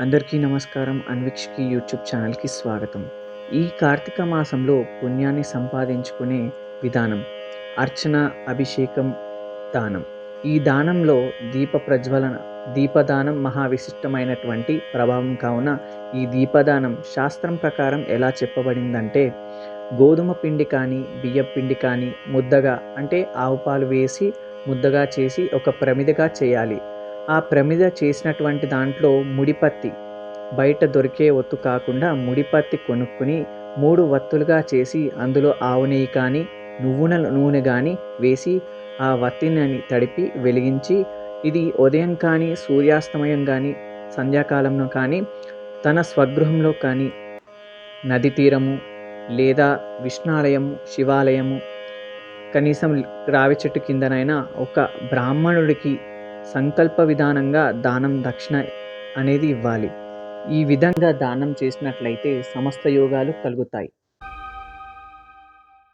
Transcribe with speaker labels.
Speaker 1: అందరికీ నమస్కారం. అన్విక్ష్కి యూట్యూబ్ ఛానల్కి స్వాగతం. ఈ కార్తీక మాసంలో పుణ్యాన్ని సంపాదించుకునే విధానం అర్చన అభిషేకం దానం. ఈ దానంలో దీప ప్రజ్వలన దీపదానం మహావిశిష్టమైనటువంటి ప్రభావం కావున ఈ దీపదానం శాస్త్రం ప్రకారం ఎలా చెప్పబడిందంటే గోధుమ పిండి కానీ బియ్యం పిండి కానీ ముద్దగా అంటే ఆవు పాలు వేసి ముద్దగా చేసి ఒక ప్రమిదగా చేయాలి. ఆ ప్రమిద చేసినటువంటి దాంట్లో ముడిపత్తి బయట దొరికే ఒత్తు కాకుండా ముడిపత్తి కొనుక్కుని మూడు వత్తులుగా చేసి అందులో ఆవు నెయ్యి కానీ నువ్వుల నూనె కానీ వేసి ఆ వత్తిని తడిపి వెలిగించి ఇది ఉదయం కానీ సూర్యాస్తమయం కానీ సంధ్యాకాలంలో కానీ తన స్వగృహంలో కానీ నది తీరము లేదా విష్ణాలయము శివాలయము కనీసం రావి చెట్టు కిందనైనా ఒక బ్రాహ్మణుడికి సంకల్ప విధానంగా దానం దక్షిణ అనేది ఇవ్వాలి. ఈ విధంగా దానం చేసినట్లయితే సమస్త యోగాలు కలుగుతాయి.